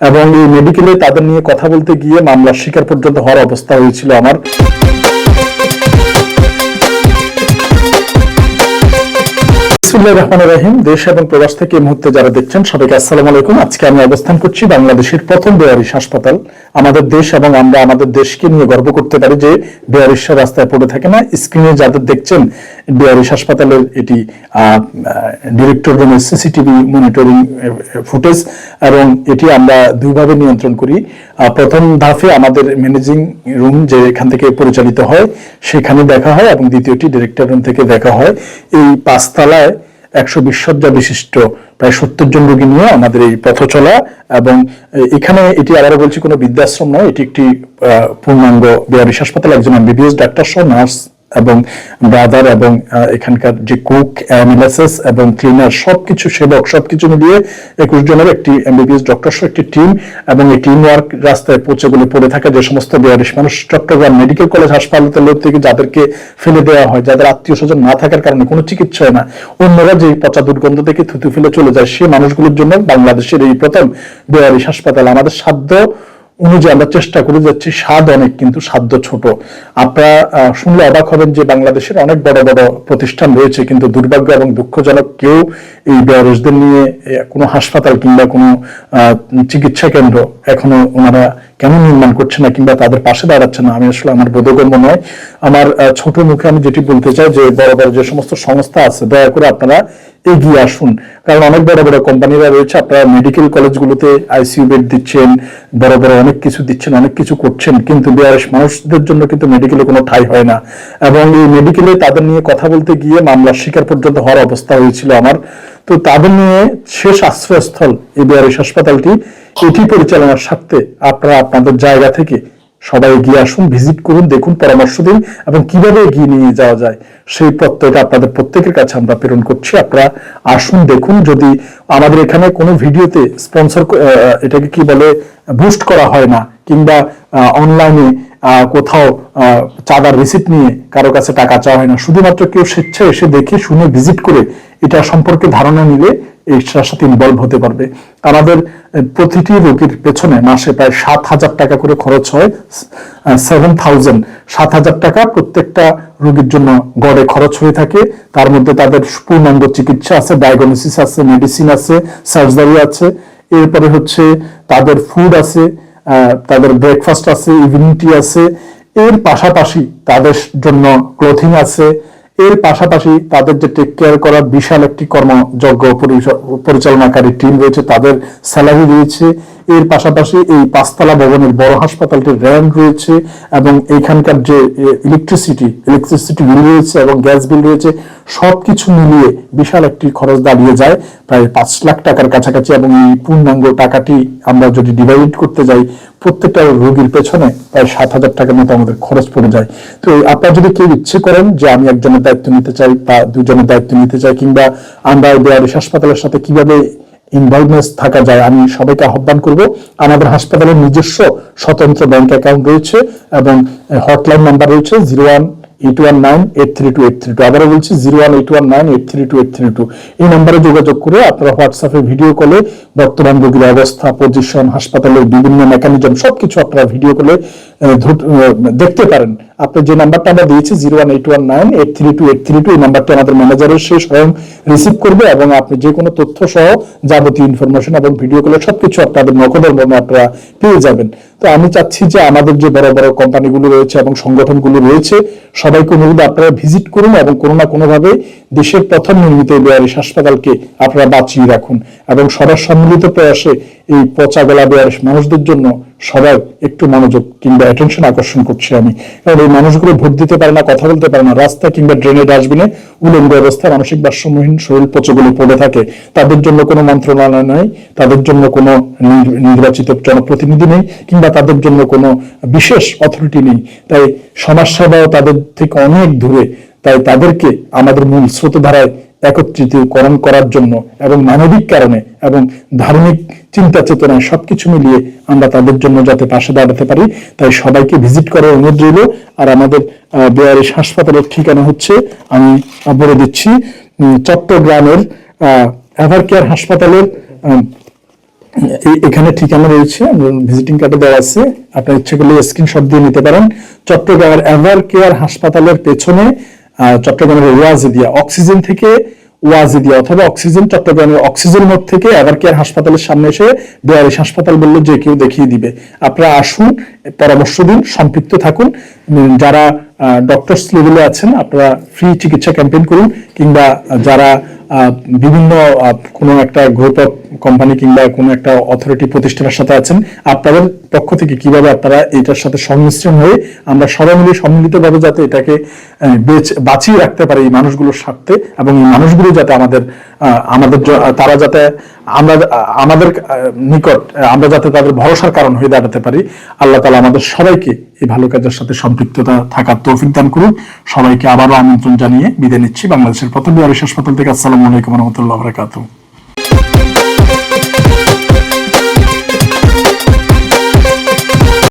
এবং এই মেডিকেলে তাদের নিয়ে কথা বলতে গিয়ে মামলার শিকার পর্যন্ত হওয়ার অবস্থা হয়েছিল আমার। বিসমুল্লাহ রহমান রহিম। দেশ এবং প্রবাস থেকে এই মুহূর্তে যারা দেখছেন, সবাইকে আসসালামু আলাইকুম। আজকে আমি অবস্থান করছি বাংলাদেশের প্রথম বেয়ারিশ হাসপাতাল। আমাদের দেশ এবং আমরা আমাদের দেশকে নিয়ে গর্ব করতে পারি যে বেয়ারিশা রাস্তায় পড়ে থাকে না। স্ক্রিনে যাদের দেখছেন বেয়ারিশ হাসপাতালের এটি ডিরেক্টর রুমের সিসিটিভি মনিটরিং ফুটেজ এবং এটি আমরা দুইভাবে নিয়ন্ত্রণ করি। প্রথম ধাপে আমাদের ম্যানেজিং রুম যে এখান থেকে পরিচালিত হয়, সেখানে দেখা হয় এবং দ্বিতীয়টি ডিরেক্টর রুম থেকে দেখা হয়। এই পাঁচতলায় একশো বিশ শয্যা বিশিষ্ট প্রায় সত্তর জন রোগী নিয়ে আমাদের এই পথ চলা এবং এখানে এটি আবারও বলছি কোনো বৃদ্ধাশ্রম নয়, এটি একটি পূর্ণাঙ্গ বিহারিস হাসপাতাল একজন এমবিবিএস ডাক্তার সহ নার্স এবং ব্রাদার এবং এখানকার যে কুক অ্যানালাইসিস এবং ক্লিনার সবকিছু সেবক, সবকিছু মিলিয়ে একুশ জনের একটি এমবিবিএস ডক্টর সহ একটি টিম এবং এই টিম ওয়ার্ক রাস্তায় পৌঁছে গুলো পড়ে থাকে। যে সমস্ত বেয়ারিশ মানুষ চট্টগ্রাম মেডিকেল কলেজ হাসপাতালের লোক থেকে যাদেরকে ফেলে দেওয়া হয়, যাদের আত্মীয় স্বজন না থাকার কারণে কোনো চিকিৎসা হয় না, অন্যরা যে পচা দুর্গন্ধ থেকে থুতু ফেলে চলে যায় সেই মানুষগুলোর জন্য বাংলাদেশের এই প্রথম বেয়ারিশ হাসপাতাল। আমাদের সাধ্য অনুযায়ী আমরা চেষ্টা করে যাচ্ছি। স্বাদ অনেক, কিন্তু সাধ্য ছোট। আপনারা শুনলে অবাক হবেন যে বাংলাদেশের অনেক বড় বড় প্রতিষ্ঠান রয়েছে, কিন্তু দুর্ভাগ্য এবং দুঃখজনক কেউ এই বেয়ারসদের নিয়ে কোনো হাসপাতাল কিংবা কোনো চিকিৎসা কেন্দ্র এখনও ওনারা কেন নির্মাণ করছে না কিংবা তাদের পাশে দাঁড়াচ্ছে না, আমি আসলে আমার বোধগম্য নয়। আমার ছোট মুখে আমি যেটি বলতে চাই যে বড় বড় যে সমস্ত সংস্থা আছে, দয়া করে আপনারা এগিয়ে আসুন। কারণ অনেক বড় বড় কোম্পানিরা রয়েছে, আপনারা মেডিকেল কলেজগুলোতে আইসিইউ বেড দিচ্ছেন বড় বড় অনেক কিছু দিচ্ছেন, অনেক কিছু করছেন, কিন্তু বেয়ারিশ মানুষদের জন্য কিন্তু মেডিকেলে কোনো ঠাই হয় না। এবং এই মেডিকেলে তাদের নিয়ে কথা বলতে গিয়ে মামলার শিকার পর্যন্ত হওয়ার অবস্থা হয়েছিল আমার। তো তাদের নিয়ে শেষ আশ্রয়স্থল এই বিআরএস হাসপাতালটি, এটি পরিচালনার স্বার্থে আপনারা আপনাদের জায়গা থেকে সবাই এগিয়ে আসুন, ভিজিট করুন, দেখুন পরামর্শ দিন এবং কীভাবে এগিয়ে নিয়ে যাওয়া যায়। সেই প্রত্যয়টা আপনাদের প্রত্যেকের কাছে আমরা প্রেরণ করছি। আপনারা আসুন, দেখুন। যদি আমাদের এখানে কোনো ভিডিওতে স্পন্সর এটাকে কি বলে বুস্ট করা হয় না, কিংবা অনলাইনে কোথাও চাঁদার রিসিপ্ট নিয়ে কারও কাছে টাকা চাওয়া হয় না। শুধুমাত্র কেউ স্বেচ্ছায় এসে দেখে, শুনে ভিজিট করে এটা সম্পর্কে ধারণা নিলে এইটার সাথে ইনভলভ হতে পারবে। আমাদের প্রতিটি রোগীর পেছনে মাসে প্রায় সাত হাজার টাকা করে খরচ হয়। সেভেন থাউজেন্ড সাত হাজার টাকা প্রত্যেকটা রোগীর জন্য গড়ে খরচ হয়ে থাকে। তার মধ্যে তাদের পূর্ণাঙ্গ চিকিৎসা আছে ডায়াগনোসিস আছে মেডিসিন আছে সার্জারি আছে। এরপরে হচ্ছে তাদের ফুড আছে। তাদের ব্রেকফাস্ট আছে ইভিনিং টি আছে, এর পাশাপাশি তাদের জন্য ক্লোথিং আছে, এর পাশাপাশি তাদের যে টেক কেয়ার করা বিশাল একটি কর্মযজ্ঞ পরিচ- পরিচালনাকারী টিম রয়েছে, তাদের স্যালারি রয়েছে এর পাশাপাশি এই পাঁচতলা ভবনের বড় হাসপাতালটির র্যান্ড রয়েছে এবং এইখানকার যে ইলেকট্রিসিটি ইলেকট্রিসিটি বিল রয়েছে এবং গ্যাস বিল রয়েছে, সবকিছু মিলিয়ে বিশাল একটি খরচ দাঁড়িয়ে যায়, প্রায় পাঁচ লাখ টাকার কাছাকাছি এবং এই পূর্ণাঙ্গ টাকাটি আমরা যদি ডিভাইড করতে যাই, প্রত্যেকটা রোগীর পেছনে প্রায় সাত হাজার টাকার মতো আমাদের খরচ পড়ে যায়। তো আপনারা যদি কেউ ইচ্ছে করেন যে আমি একজনের দায়িত্ব নিতে চাই বা দুজনের দায়িত্ব নিতে চাই কিংবা আমরা বেয়ারিশ হাসপাতালের সাথে কীভাবে ইনভলভমেন্ট থাকা যায়, আমি সবাইকে আহ্বান করব। আমাদের হাসপাতালের নিজস্ব স্বতন্ত্র ব্যাংক অ্যাকাউন্ট রয়েছে এবং হটলাইন নাম্বার রয়েছে zero one eight one nine eight three two eight three two. আবারও বলছি, zero one eight one nine eight three two eight three two. এই নাম্বারে যোগাযোগ করে আপনারা হোয়াটসঅ্যাপে ভিডিও কলে বর্তমান রোগীর অবস্থা পজিশন হাসপাতালের বিভিন্ন মেকানিজম সবকিছু আপনারা ভিডিও কলে দেখতে পারেন। আপনি যে নাম্বারটা আমরা দিয়েছি zero one eight one nine eight three two eight three two এই নাম্বারটা আমাদের ম্যানেজারের সে স্বয়ং রিসিভ করবে এবং আপনি যে কোনো তথ্য সহ যাবতীয় ইনফরমেশন এবং ভিডিও কলে সবকিছু আপনাদের নকলের মনে আপনারা পেয়ে যাবেন। তো আমি চাচ্ছি যে আমাদের যে বড় বড় কোম্পানিগুলো রয়েছে এবং সংগঠনগুলো রয়েছে, সবাইকে অনুরোধ আপনারা ভিজিট করুন এবং কোনো না কোনোভাবে দেশের প্রথম নির্মিত বেয়ারিশ হাসপাতালকে আপনারা বাঁচিয়ে রাখুন এবং সবার সম্মিলিত প্রয়াসে এই পচা গলা বেয়ারিশ মানুষদের জন্য সবাই একটু মনোযোগ কিংবা অ্যাটেনশন আকর্ষণ করছি আমি। কারণ এই মানুষগুলো ভোট দিতে পারে না, কথা বলতে পারে না, রাস্তা কিংবা ড্রেনের ডাস্টবিনে উলঙ্গ অবস্থা, মানসিক ভারসাম্যহীন শরীর পচেগুলো পড়ে থাকে। তাদের জন্য কোনো মন্ত্রণালয় নেই, তাদের জন্য কোনো নির- নির্বাচিত জনপ্রতিনিধি নেই, কিংবা তাদের জন্য কোনো বিশেষ অথরিটি নেই। তাই সমাজসেবাও তাদের থেকে অনেক দূরে। তাই তাদেরকে আমাদের মূল স্রোতধারায় একত্রিতকরণ করার জন্য এবং মানবিক কারণে এবং ধার্মিক চিন্তা চেতনায় সবকিছু মিলিয়ে আমরা তাদের জন্য যাতে পাশে দাঁড়াতে পারি, তাই সবাইকে ভিজিট করার অনুরোধ রইল। আর আমাদের বেয়ারিশ হাসপাতালের ঠিকানা হচ্ছে, আমি বলে দিচ্ছি চট্টগ্রামের এভার কেয়ার হাসপাতালের এখানে ঠিকানা রয়েছে ভিজিটিং কার্ডে দেওয়া আছে। আপনার ইচ্ছে করলে স্ক্রিনশট দিয়ে নিতে পারেন। চট্টগ্রামের এভার কেয়ার হাসপাতালের পেছনে চট্টগ্রামের ওয়াজে দিয়া অক্সিজেন থেকে ওয়াজে ওয়াজিদিয়া অথবা অক্সিজেন, চট্টগ্রামের অক্সিজেন মোড থেকে এভার কেয়ার হাসপাতালের সামনে এসে বেয়ারিশ হাসপাতাল বলল যে কেউ দেখিয়ে দিবে। আপনারা আসুন, পরামর্শ দিন, সম্পৃক্ত থাকুন। যারা ডক্টরস লেভেলে আছেন, আপনারা ফ্রি চিকিৎসা ক্যাম্পেইন করুন, কিংবা যারা বিভিন্ন কোনো একটা গ্রুপ অফ কোম্পানি কিংবা কোনো একটা অথরিটি প্রতিষ্ঠানের সাথে আছেন, আপনাদের পক্ষ থেকে কীভাবে আপনারা এটার সাথে সংমিশ্রণ হয়ে আমরা সবাই মিলে সম্মিলিতভাবে যাতে এটাকে বেচ- বাঁচিয়ে রাখতে পারি এই মানুষগুলোর স্বার্থে, এবং এই মানুষগুলো যাতে আমাদের আমাদের তারা যাতে আমরা, আমাদের নিকট আমরা যাতে তাদের ভরসার কারণ হয়ে দাঁড়াতে পারি, আল্লাহ তালা আমাদের সবাইকে এই ভালো কাজের সাথে সম্পৃক্ততা থাকার তৌফিক দান করুন। সবাইকে আবারও আমন্ত্রণ জানিয়ে বিদায় নিচ্ছি। বাংলাদেশের প্রথম বিহারের হাসপাতাল থেকে আসসালামু আলাইকুম রহমতুল্লাহ বরাকাতুহ।